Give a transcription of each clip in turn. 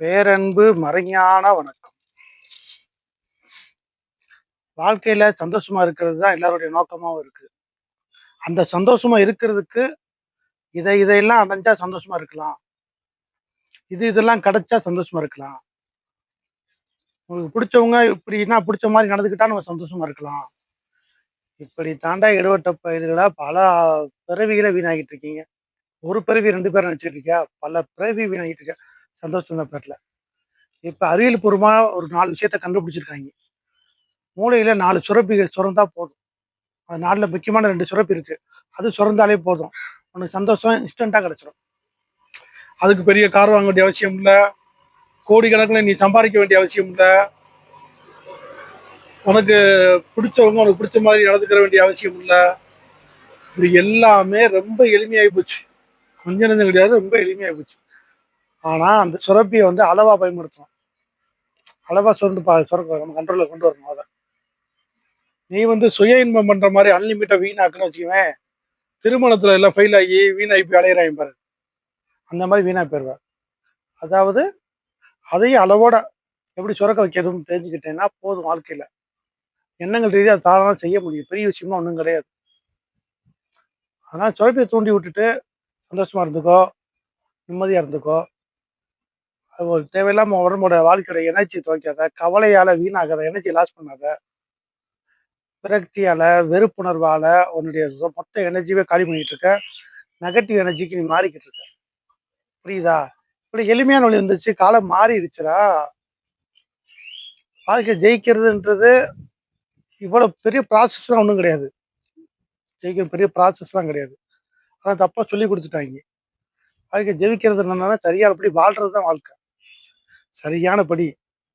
பேரன்பு மறைஞான வணக்கம். வாழ்க்கையில சந்தோஷமா இருக்கிறது தான் எல்லாருடைய நோக்கமாவும் இருக்கு. அந்த சந்தோஷமா இருக்கிறதுக்கு இதை இதையெல்லாம் அடைஞ்சா சந்தோஷமா இருக்கலாம். இது இதெல்லாம் கிடைச்சா சந்தோஷமா இருக்கலாம். உங்களுக்கு பிடிச்சவங்க இப்படின்னா பிடிச்ச மாதிரி நடந்துக்கிட்டா நம்ம சந்தோஷமா இருக்கலாம். இப்படி தாண்டா இடவட்ட பயிர்களா பல பிறவிகளை வீணாகிட்டு இருக்கீங்க. ஒரு பிறவி ரெண்டு பேரும் நினைச்சிட்டு இருக்கியா? பல பிறவி வீணாகிட்டு இருக்கியா சந்தோஷம் பேரில். இப்போ அறிவியல் பூர்வமாக ஒரு நாலு விஷயத்த கண்டுபிடிச்சிருக்காங்க. மூளையில் நாலு சுரப்பிகள் சுரந்தா போதும். அது நாலுல முக்கியமான ரெண்டு சுரப்பி இருக்குது அது சுரந்தாலே போதும். உனக்கு சந்தோஷம் இன்ஸ்டண்ட்டாக கிடச்சிடும் அதுக்கு பெரிய கார் வாங்க வேண்டிய அவசியம் இல்லை. கோடிக்கணக்கில் நீ சம்பாதிக்க வேண்டிய அவசியம் இல்லை. உனக்கு பிடிச்சவங்க உனக்கு பிடிச்ச மாதிரி நடந்துக்கிற வேண்டிய அவசியம் இல்லை. இப்படி எல்லாமே ரொம்ப எளிமையாகி போச்சு. கொஞ்சம் நஞ்சம் கிடையாது ரொம்ப எளிமையாகி போச்சு. ஆனால் அந்த சுரப்பியை வந்து அளவாக பயன்படுத்தணும். அளவாக சுரந்து பா சுரக்க நம்ம கண்ட்ரோலில் கொண்டு வரணும் அதை. நீ வந்து சுய இன்பம் பண்ணுற மாதிரி அன்லிமிட்டட் வீணாக்குன்னு வச்சுக்குவேன் திருமணத்தில் எல்லாம் ஃபெயில் ஆகி வீணாகி போய் அலையிறாய் பாரு. அந்த மாதிரி வீணாக போயிடுவேன் அதாவது அதையும் அளவோட எப்படி சுரக்க வைக்கிறதுன்னு தெரிஞ்சுக்கிட்டேன்னா போதும் வாழ்க்கையில். எண்ணங்கள் ரீதியாக தாராளமாக செய்ய முடியும். பெரிய விஷயமா ஒன்றும் கிடையாது. ஆனால் சுரப்பியை தூண்டி விட்டுட்டு சந்தோஷமாக இருந்துக்கோ நிம்மதியாக இருந்துக்கோ தேவையில்லாம உடம்போட வாழ்க்கையோட எனர்ஜி துவைக்காத கவலையால வீணாகாத எனர்ஜி லாஸ் பண்ணாத விரக்தியால வெறுப்புணர்வால உன்னுடைய மொத்த எனர்ஜியே காலி பண்ணிட்டு இருக்க. நெகட்டிவ் எனர்ஜிக்கு நீ மாறிக்கிட்டு இருக்க. புரியுதா? இப்படி எளிமையான வழி வந்துச்சு காலம் மாறிடுச்சுரா வாழ்க்கை ஜெயிக்கிறதுன்றது இவ்வளவு பெரிய ப்ராசஸ்லாம் ஒன்றும் கிடையாது. ஜெயிக்கிற பெரிய ப்ராசஸ்லாம் கிடையாது. ஆனால் தப்பா சொல்லி கொடுத்துட்டாங்க. வாழ்க்கை ஜெயிக்கிறது என்னன்னா அப்படி வாழ்றது தான் வாழ்க்கை. சரியானபடி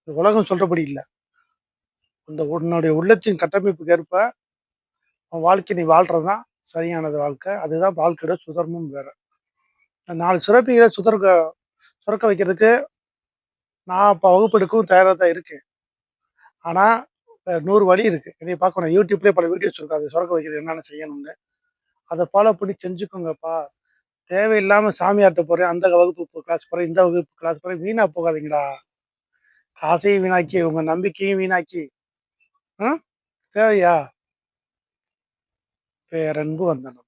உலகம் சொல்றபடி இல்லை. இந்த உன்னுடைய உள்ளத்தின் கட்டமைப்புக்கு ஏற்ப உன் வாழ்க்கை நீ வாழ்றது தான் சரியானது வாழ்க்கை. அதுதான் வாழ்க்கையோட சுதர்மம் வேற. நாலு சுரப்பிகளை சுதர்க்க சுரக்க வைக்கிறதுக்கு நான் இப்போ வகுப்பெடுக்கும் தயாராக தான் இருக்கேன். ஆனால் நூறு வழி இருக்குது என்னை பார்க்கணும். யூடியூப்லேயே பல வீடியோஸ் இருக்கும் அதை சுரக்க வைக்கிறது என்னென்ன செய்யணும்னு. அதை ஃபாலோ பண்ணி செஞ்சுக்கோங்கப்பா. தேவையில்லாமல் சாமியார்ட்ட போகிறேன் அந்த வகுப்பு கிளாஸ் போகிறேன் இந்த வகுப்பு கிளாஸ் போகிறேன் வீணாக போகாதீங்களா காசையும் வீணாக்கி உங்கள் நம்பிக்கையும் வீணாக்கி. தேவையா? பேரன்பு வந்தனம்.